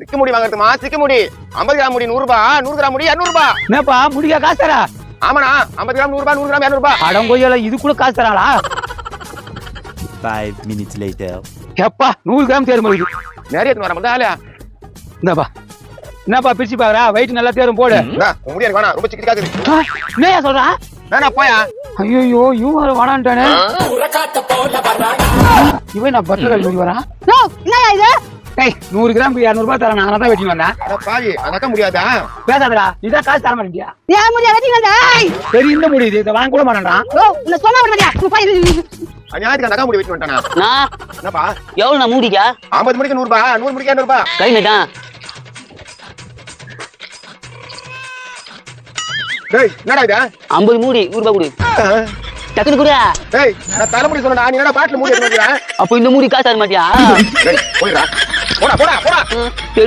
சிக்க முடி வாங்குறதுமா? சிக்க முடி. ஐம்பது கிராம் முடி நூறு ரூபாய் நூறு கிராம் முடி இரநூறு ரூபாய் என்னப்பா முடிக்க காசு தரா ஆமாண்ணா ஐம்பது கிராம் நூறு ரூபாய் நூறு கிராம் இரநூறு ரூபாய் அடங்கொய்யால இது கூட காசு தராளா Five minutes later. எப்பா நூறு கிராம் தேரும் போகுது நிறைய வர மட்டும் இந்தாப்பா. என்னப்பா பிரிச்சு பாக்குறா? வெயிட் நல்லா தேரும் போடு முடி எனக்கு வேணாம் ரொம்ப சிக்கி காக்குது ஆ, என்னய்யா சொல்றா? வேணா போயா. ஐயோ இவன் வேற வாடான்ட்டானே இவன் நான் பத்து கல் முடி வரா நோ என்னயா இது? டேய் நூறு கிராம் இரநூறு ரூபாய் தரேன். நான் தான் வெட்டி வந்தேன். பாவி முடியாதா? பேசாதடா. இதான் காசு தர மாட்டேங்கியா ஏன் முடியா? வெட்டி வந்த? ஏய் சரி இந்த முடி இது வாங்க கூட மாட்டேன்றான். ஓ உன்னை சொன்னா விட மாட்டியா? உன் பையன். ஞாயிற்றுக்கு நகை முடி வெட்டி வந்துட்டானா? என்னப்பா? எவ்வளவு நான் மூடிக்கா? ஐம்பது மணிக்கு நூறு ரூபாய் நூறு மணிக்கு இரநூறு ரூபாய் கை நட்டான் டேய் என்னடா இது? ஐம்பது மூடி நூறு ரூபாய் கொடு. டக்குனு கூட. டேய் நான் தலைமுடி சொன்னா நீ என்னடா பாட்டில் மூடி அப்போ இந்த மூடி காசு தர மாட்டியா? டேய் போயிடா போடா போடா போடா